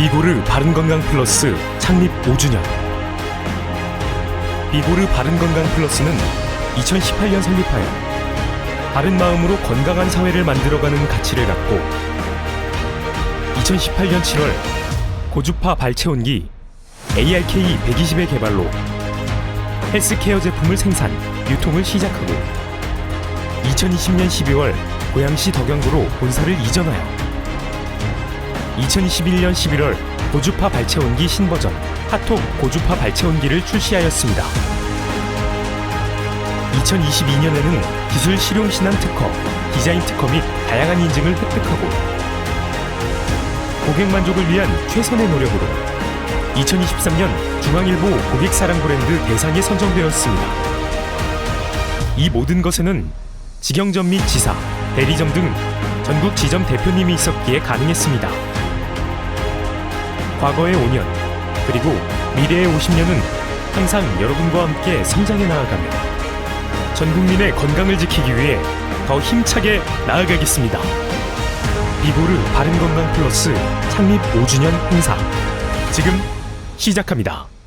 비고르 바른건강 플러스 창립 5주년. 비고르 바른건강 플러스는 2018년 설립하여 바른 마음으로 건강한 사회를 만들어가는 가치를 갖고 2018년 7월 고주파 발체온기 ARK 120의 개발로 헬스케어 제품을 생산, 유통을 시작하고 2020년 12월 고양시 덕양구로 본사를 이전하여 2021년 11월 고주파 발체온기 신버전 핫톡 고주파 발체온기를 출시하였습니다. 2022년에는 기술 실용 신안 특허, 디자인 특허 및 다양한 인증을 획득하고 고객 만족을 위한 최선의 노력으로 2023년 중앙일보 고객사랑 브랜드 대상에 선정되었습니다. 이 모든 것에는 직영점 및 지사, 대리점 등 전국 지점 대표님이 있었기에 가능했습니다. 과거의 5년, 그리고 미래의 50년은 항상 여러분과 함께 성장해 나아가며 전 국민의 건강을 지키기 위해 더 힘차게 나아가겠습니다. 비고르 바른건강 플러스 창립 5주년 행사 지금 시작합니다.